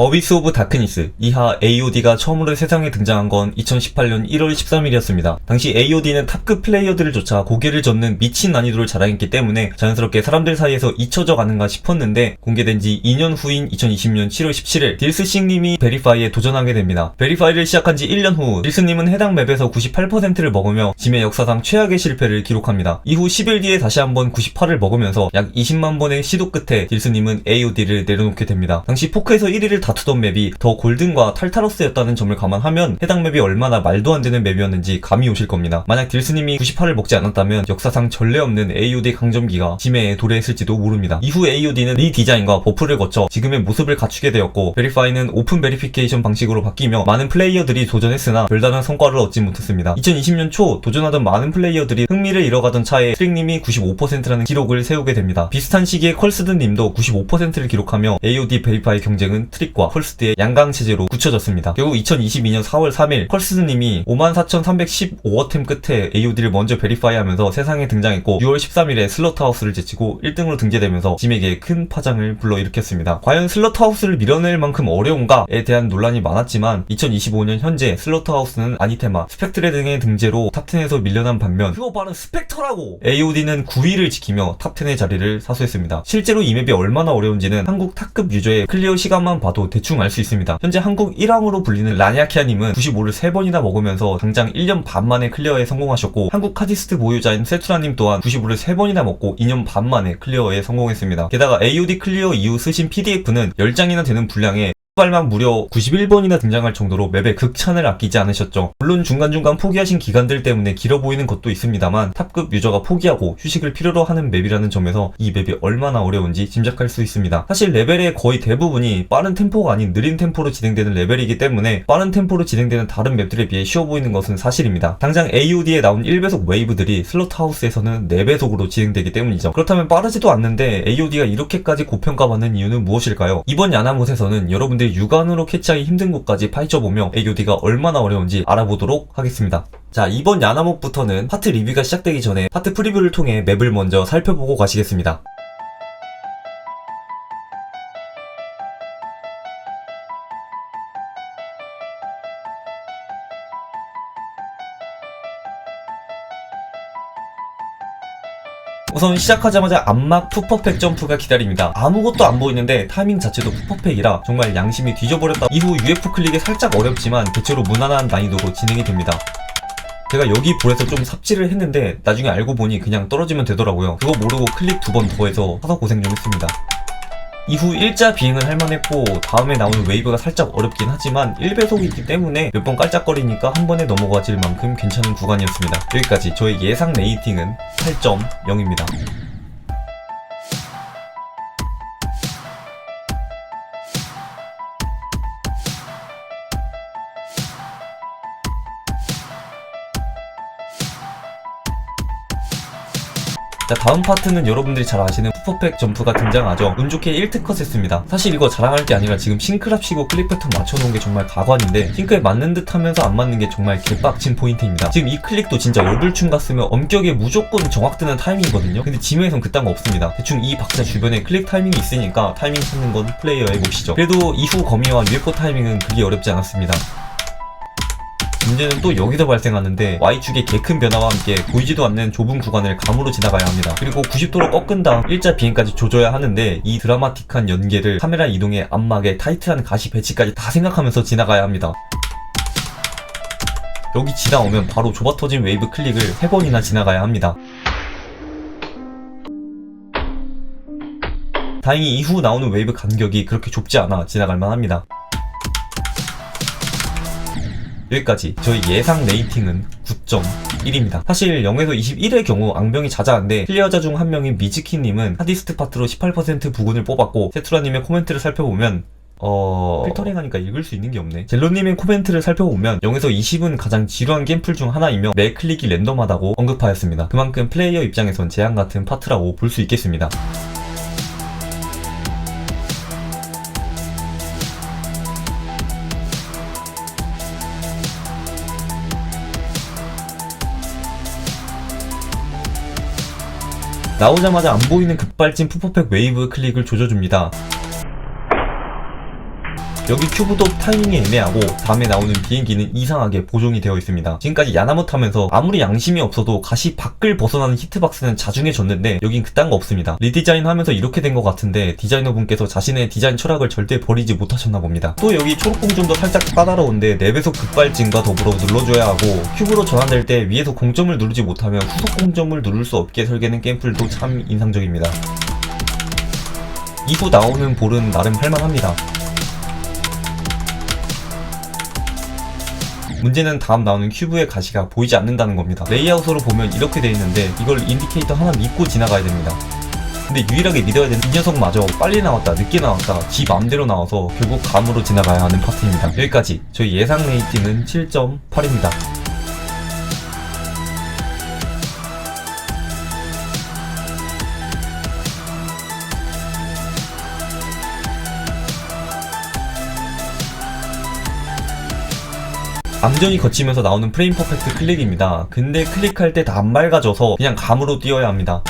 어비스 오브 다크니스 이하 AOD가 처음으로 세상에 등장한 건 2018년 1월 13일이었습니다. 당시 AOD는 탑급 플레이어들을 쫓아 고개를 젓는 미친 난이도를 자랑했기 때문에 자연스럽게 사람들 사이에서 잊혀져 가는가 싶었는데 공개된 지 2년 후인 2020년 7월 17일 딜스싱님이 베리파이에 도전하게 됩니다. 베리파이를 시작한 지 1년 후 딜스님은 해당 맵에서 98%를 먹으며 짐의 역사상 최악의 실패를 기록합니다. 이후 10일 뒤에 다시 한번 98을 먹으면서 약 20만 번의 시도 끝에 딜스님은 AOD를 내려놓게 됩니다. 당시 포크에서 1위를 다투던 맵이 더 골든과 탈타로스였다는 점을 감안하면 해당 맵이 얼마나 말도 안 되는 맵이었는지 감이 오실 겁니다. 만약 딜스님이 98을 먹지 않았다면 역사상 전례 없는 AOD 강점기가 짐에 도래했을지도 모릅니다. 이후 AOD는 리디자인과 버프를 거쳐 지금의 모습을 갖추게 되었고 베리파이는 오픈 베리피케이션 방식으로 바뀌며 많은 플레이어들이 도전했으나 별다른 성과를 얻지 못했습니다. 2020년 초 도전하던 많은 플레이어들이 흥미를 잃어가던 차에 트릭님이 95%라는 기록을 세우게 됩니다. 비슷한 시기에 컬스드님도 95%를 기록하며 AOD 베리파이 경쟁은 트릭과 컬스드의 양강 체제로 굳혀졌습니다. 결국 2022년 4월 3일 컬스드님이 54,315어템 끝에 AOD를 먼저 베리파이하면서 세상에 등장했고 6월 13일에 슬러트하우스를 제치고 1등으로 등재되면서 짐에게 큰 파장을 불러일으켰습니다. 과연 슬러트하우스를 밀어낼 만큼 어려운가에 대한 논란이 많았지만 2025년 현재 슬러트하우스는 아니테마, 스펙트레 등의 등재로 탑10에서 밀려난 반면 그거 바로 스펙터라고! AOD는 9위를 지키며 탑10의 자리를 사수했습니다. 실제로 이 맵이 얼마나 어려운지는 한국 탑급 유저의 클리어 시간만 봐도 대충 알 수 있습니다. 현재 한국 1왕으로 불리는 라니아키아님은 95를 3번이나 먹으면서 당장 1년 반 만에 클리어에 성공하셨고 한국 카디스트 보유자인 세투라님 또한 95를 3번이나 먹고 2년 반 만에 클리어에 성공했습니다. 게다가 AOD 클리어 이후 쓰신 PDF는 10장이나 되는 분량 에 발만 무려 91번이나 등장할 정도로 맵에 극찬을 아끼지 않으셨죠. 물론 중간중간 포기하신 기간들 때문에 길어 보이는 것도 있습니다만 탑급 유저가 포기하고 휴식을 필요로 하는 맵이라는 점에서 이 맵이 얼마나 어려운지 짐작할 수 있습니다. 사실 레벨의 거의 대부분이 빠른 템포가 아닌 느린 템포로 진행되는 레벨이기 때문에 빠른 템포로 진행되는 다른 맵들에 비해 쉬워 보이는 것은 사실입니다. 당장 AOD에 나온 1배속 웨이브들이 슬롯하우스에서는 4배속으로 진행되기 때문이죠. 그렇다면 빠르지도 않는데 AOD가 이렇게까지 고평가받는 이유는 무엇일까요? 이번 야나못에서는 여러분들이 육안으로 캐치하기 힘든 곳까지 파헤쳐보며 AOD가 얼마나 어려운지 알아보도록 하겠습니다. 자, 이번 야나못부터는 파트 리뷰가 시작되기 전에 파트 프리뷰를 통해 맵을 먼저 살펴보고 가시겠습니다. 우선 시작하자마자 안막 푸퍼팩 점프가 기다립니다. 아무것도 안 보이는데 타이밍 자체도 푸퍼팩이라 정말 양심이 뒤져버렸다. 이후 UF 클릭이 살짝 어렵지만 대체로 무난한 난이도로 진행이 됩니다. 제가 여기 볼에서 좀 삽질을 했는데 나중에 알고 보니 그냥 떨어지면 되더라고요. 그거 모르고 클릭 두 번 더 해서 하다 고생 좀 했습니다. 이후 일자 비행은 할만했고 다음에 나오는 웨이브가 살짝 어렵긴 하지만 1배속이기 때문에 몇 번 깔짝거리니까 한 번에 넘어가질 만큼 괜찮은 구간이었습니다. 여기까지 저의 예상 레이팅은 8.0입니다. 자 다음 파트는 여러분들이 잘 아시는 푸퍼팩 점프가 등장하죠. 운 좋게 1특컷 했습니다. 사실 이거 자랑할 게 아니라 지금 싱크랍 치고 클릭 패턴 맞춰놓은 게 정말 가관인데 싱크에 맞는 듯 하면서 안 맞는 게 정말 개빡친 포인트입니다. 지금 이 클릭도 진짜 열불충 갔으면 엄격에 무조건 정확드는 타이밍이거든요. 근데 지메에선 그딴 거 없습니다. 대충 이 박자 주변에 클릭 타이밍이 있으니까 타이밍 찾는 건 플레이어의 몫이죠. 그래도 이후 거미와 UFO 타이밍은 그리 어렵지 않았습니다 문제는 또 여기서 발생하는데 Y축의 개 큰 변화와 함께 보이지도 않는 좁은 구간을 감으로 지나가야 합니다. 그리고 90도로 꺾은 다음 일자 비행까지 조져야 하는데 이 드라마틱한 연계를 카메라 이동의 안막에 타이트한 가시 배치까지 다 생각하면서 지나가야 합니다. 여기 지나오면 바로 좁아 터진 웨이브 클릭을 3번이나 지나가야 합니다. 다행히 이후 나오는 웨이브 간격이 그렇게 좁지 않아 지나갈 만 합니다. 여기까지 저희 예상 레이팅은 9.1입니다. 사실 0에서 21의 경우 앙병이 자자한데 클리어자 중 한 명인 미즈키님은 하디스트 파트로 18% 부근을 뽑았고 세투라님의 코멘트를 살펴보면 어... 필터링 하니까 읽을 수 있는 게 없네. 젤로님의 코멘트를 살펴보면 0에서 20은 가장 지루한 게임풀 중 하나이며 매 클릭이 랜덤하다고 언급하였습니다. 그만큼 플레이어 입장에선 재앙 같은 파트라고 볼 수 있겠습니다. 나오자마자 안 보이는 급발진 푸퍼팩 웨이브 클릭을 조져줍니다. 여기 큐브도 타이밍이 애매하고 다음에 나오는 비행기는 이상하게 보정이 되어 있습니다. 지금까지 야나못 하면서 아무리 양심이 없어도 가시 밖을 벗어나는 히트박스는 자중해 줬는데 여긴 그딴 거 없습니다. 리디자인 하면서 이렇게 된 것 같은데 디자이너 분께서 자신의 디자인 철학을 절대 버리지 못하셨나 봅니다. 또 여기 초록공점도 살짝 까다로운데 4배속 급발진과 더불어 눌러줘야 하고 큐브로 전환될 때 위에서 공점을 누르지 못하면 후속 공점을 누를 수 없게 설계된 게임플도 참 인상적입니다. 이후 나오는 볼은 나름 할만합니다. 문제는 다음 나오는 큐브의 가시가 보이지 않는다는 겁니다. 레이아웃으로 보면 이렇게 돼 있는데 이걸 인디케이터 하나 믿고 지나가야 됩니다. 근데 유일하게 믿어야 되는 이 녀석마저 빨리 나왔다 늦게 나왔다 지 맘대로 나와서 결국 감으로 지나가야 하는 파트입니다. 여기까지 저희 예상 레이팅은 7.8입니다. 암전이 거치면서 나오는 프레임 퍼펙트 클릭입니다. 근데 클릭할 때 다 안 맑아져서 그냥 감으로 띄워야 합니다.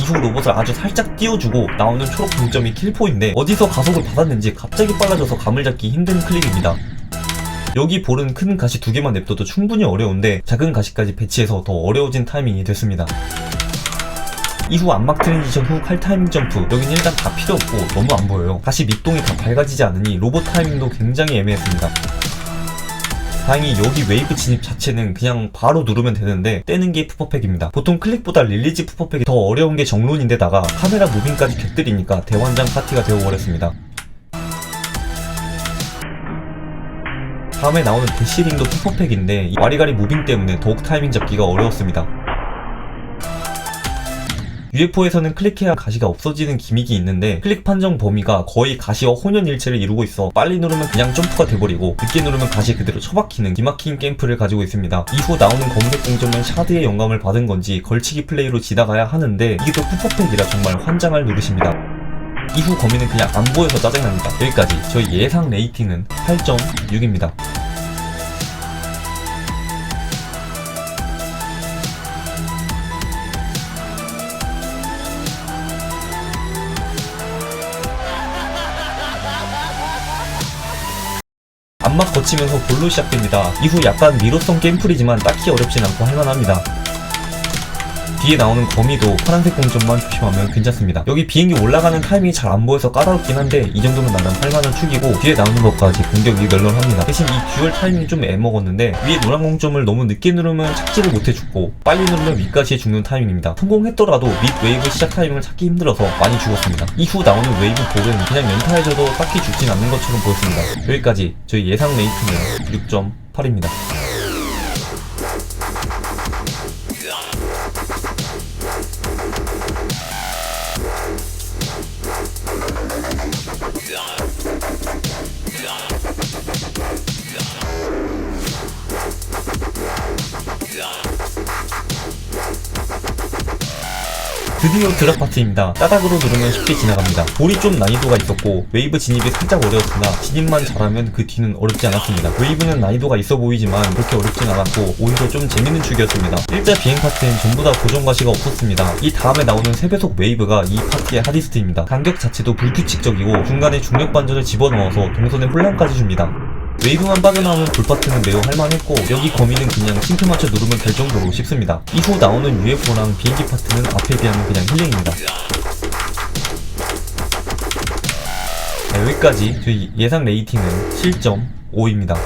이후 로봇을 아주 살짝 띄워주고 나오는 초록 동점이 킬포인데 어디서 가속을 받았는지 갑자기 빨라져서 감을 잡기 힘든 클릭입니다. 여기 볼은 큰 가시 두 개만 냅둬도 충분히 어려운데 작은 가시까지 배치해서 더 어려워진 타이밍이 됐습니다. 이후 안막 트랜지션 후 칼 타이밍 점프 여긴 일단 다 필요 없고 너무 안 보여요. 다시 밑동이 다 밝아지지 않으니 로봇 타이밍도 굉장히 애매했습니다. 다행히 여기 웨이브 진입 자체는 그냥 바로 누르면 되는데 떼는 게 푸퍼팩입니다. 보통 클릭보다 릴리지 푸퍼팩이 더 어려운 게 정론인데다가 카메라 무빙까지 곁들이니까 대환장 파티가 되어버렸습니다. 다음에 나오는 대시링도 푸퍼팩인데 이 와리가리 무빙 때문에 더욱 타이밍 잡기가 어려웠습니다. UFO에서는 클릭해야 가시가 없어지는 기믹이 있는데 클릭 판정 범위가 거의 가시와 혼연일체를 이루고 있어 빨리 누르면 그냥 점프가 돼버리고 늦게 누르면 가시 그대로 처박히는 기막힌 게임플을 가지고 있습니다. 이후 나오는 검색 공점은 샤드의 영감을 받은 건지 걸치기 플레이로 지나가야 하는데 이게 또 푸퍼팩이라 정말 환장할 노릇입니다. 이후 거미는 그냥 안 보여서 짜증납니다. 여기까지 저희 예상 레이팅은 8.6입니다. 안막 거치면서 볼로 시작됩니다. 이후 약간 미로성 게임플이지만 딱히 어렵진 않고 할만합니다. 뒤에 나오는 거미도 파란색 공점만 조심하면 괜찮습니다. 여기 비행기 올라가는 타이밍이 잘 안 보여서 까다롭긴 한데 이 정도면 나름 할만한 축이고 뒤에 나오는 것까지 공격이 널널합니다. 대신 이 듀얼 타이밍이 좀 애먹었는데 위에 노란 공점을 너무 늦게 누르면 착지를 못해 죽고 빨리 누르면 위까지 죽는 타이밍입니다. 성공했더라도 밑 웨이브 시작 타이밍을 찾기 힘들어서 많이 죽었습니다. 이후 나오는 웨이브 볼은 그냥 연타해줘도 딱히 죽진 않는 것처럼 보였습니다. 여기까지 저희 예상 레이팅은 6.8입니다. 드디어 드랍 파트입니다. 따닥으로 누르면 쉽게 지나갑니다. 볼이 좀 난이도가 있었고 웨이브 진입이 살짝 어려웠으나 진입만 잘하면 그 뒤는 어렵지 않았습니다. 웨이브는 난이도가 있어 보이지만 그렇게 어렵진 않았고 오히려 좀 재밌는 축이었습니다. 일자 비행 파트엔 전부 다 고정 가시가 없었습니다. 이 다음에 나오는 3배속 웨이브가 이 파트의 하디스트입니다. 간격 자체도 불규칙적이고 중간에 중력 반전을 집어넣어서 동선에 혼란까지 줍니다. 웨이브만 빠져나오는 불파트는 매우 할만했고 여기 거미는 그냥 싱크 맞춰 누르면 될 정도로 쉽습니다. 이후 나오는 UFO랑 비행기 파트는 앞에 비하면 그냥 힐링입니다. 자, 여기까지 저희 예상 레이팅은 7.5입니다.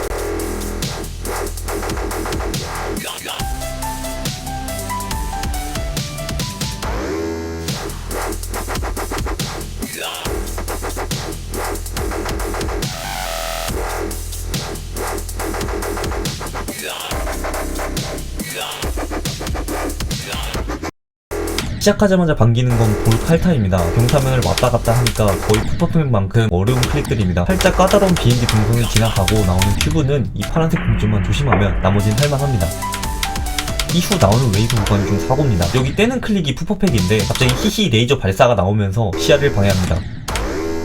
시작하자마자 반기는 건볼 칼타입니다. 경사면을 왔다 갔다 하니까 거의 푸퍼핑만큼 어려운 클릭들입니다. 살짝 까다로운 비행기 동선을 지나가고 나오는 큐브는 이 파란색 공점만 조심하면 나머지는 할만합니다. 이후 나오는 웨이브 구간이 좀 사고입니다. 여기 떼는 클릭이 푸퍼팩인데 갑자기 히히 레이저 발사가 나오면서 시야를 방해합니다.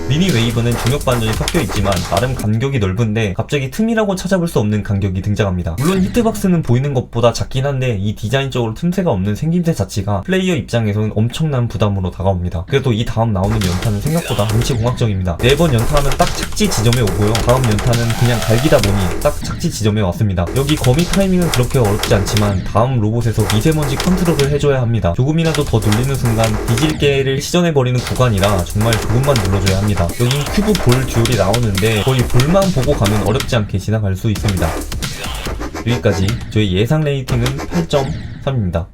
미니 웨이브는 중력 반전이 섞여 있지만 나름 간격이 넓은데 갑자기 틈이라고 찾아볼 수 없는 간격이 등장합니다. 물론 히트박스는 보이는 것보다 작긴 한데 이 디자인적으로 틈새가 없는 생김새 자체가 플레이어 입장에서는 엄청난 부담으로 다가옵니다. 그래도 이 다음 나오는 연타는 생각보다 음치공학적입니다. 네번 연타하면 딱 착지 지점에 오고요. 다음 연타는 그냥 갈기다 보니 딱 착지 지점에 왔습니다. 여기 거미 타이밍은 그렇게 어렵지 않지만 다음 로봇에서 미세먼지 컨트롤을 해줘야 합니다. 조금이라도 더 눌리는 순간 뒤질개를 시전해버리는 구간이라 정말 조금만 눌러줘야 합니다. 여긴 큐브 볼 듀얼이 나오는데 거의 볼만 보고 가면 어렵지 않게 지나갈 수 있습니다. 여기까지 저희 예상 레이팅은 8.3입니다.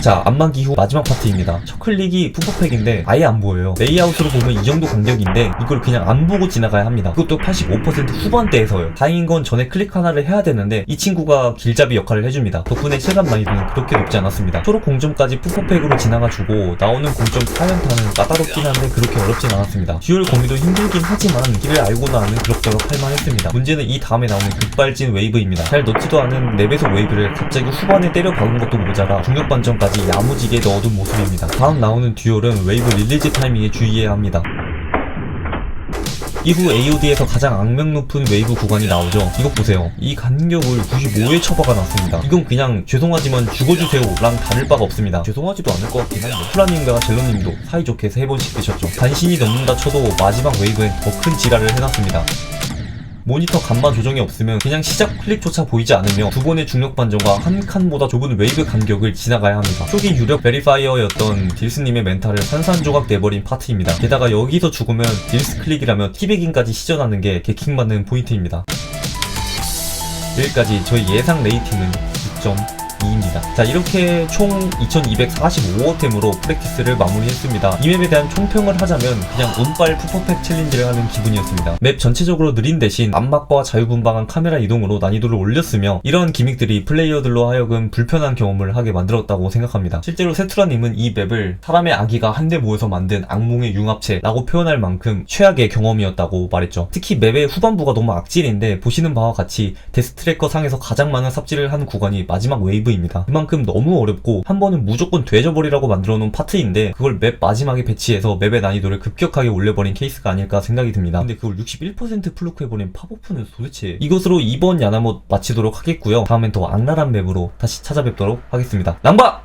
자, 안마기 후 마지막 파트입니다. 첫 클릭이 푸퍼팩인데 아예 안 보여요. 레이아웃으로 보면 이 정도 간격인데 이걸 그냥 안 보고 지나가야 합니다. 그것도 85% 후반대에서요. 다행인 건 전에 클릭 하나를 해야 되는데 이 친구가 길잡이 역할을 해줍니다. 덕분에 체감 난이도는 그렇게 높지 않았습니다. 초록 공점까지 푸퍼팩으로 지나가주고 나오는 공점 4연타는 까다롭긴 한데 그렇게 어렵진 않았습니다. 듀얼 거미도 힘들긴 하지만 길을 알고 나면 그럭저럭 할만했습니다. 문제는 이 다음에 나오는 급발진 웨이브입니다. 잘 넣지도 않은 4배속 웨이브를 갑자기 후반에 때려 박은 것도 모자라 중력 반전까지 야무지게 넣어둔 모습입니다. 다음 나오는 듀얼은 웨이브 릴리즈 타이밍에 주의해야 합니다. 이후 AOD에서 가장 악명 높은 웨이브 구간이 나오죠. 이것 보세요. 이 간격을 95에 처박아 놨습니다. 이건 그냥 죄송하지만 죽어주세요 랑 다를 바가 없습니다. 죄송하지도 않을 것 같긴 한데. 플라님과 젤로님도 사이좋게 세 번씩 드셨죠. 간신히 넘는다 쳐도 마지막 웨이브엔 더 큰 지랄을 해놨습니다. 모니터 간만 조정이 없으면 그냥 시작 클릭조차 보이지 않으며 두 번의 중력 반전과 한 칸보다 좁은 웨이브 간격을 지나가야 합니다. 초기 유력 베리파이어였던 딜스님의 멘탈을 산산조각 내버린 파트입니다. 게다가 여기서 죽으면 딜스 클릭이라며 티베깅까지 시전하는 게 개킹받는 포인트입니다. 여기까지 저희 예상 레이팅은 6.2입니다. 자 이렇게 총 2245호템으로 프랙티스를 마무리했습니다. 이 맵에 대한 총평을 하자면 그냥 운빨 푸퍼팩 챌린지를 하는 기분이었습니다. 맵 전체적으로 느린 대신 안막과 자유분방한 카메라 이동으로 난이도를 올렸으며 이런 기믹들이 플레이어들로 하여금 불편한 경험을 하게 만들었다고 생각합니다. 실제로 세투라님은 이 맵을 사람의 아기가 한데 모여서 만든 악몽의 융합체라고 표현할 만큼 최악의 경험이었다고 말했죠. 특히 맵의 후반부가 너무 악질인데 보시는 바와 같이 데스트래커 상에서 가장 많은 삽질을 한 구간이 마지막 웨이브 입니다. 그만큼 너무 어렵고 한 번은 무조건 되져버리라고 만들어 놓은 파트인데 그걸 맵 마지막에 배치해서 맵의 난이도를 급격하게 올려버린 케이스가 아닐까 생각이 듭니다. 근데 그걸 61% 플루크해버린 팝오프는 도대체 이것으로 이번 야나못 마치도록 하겠고요. 다음엔 더 악랄한 맵으로 다시 찾아뵙도록 하겠습니다. 랑바!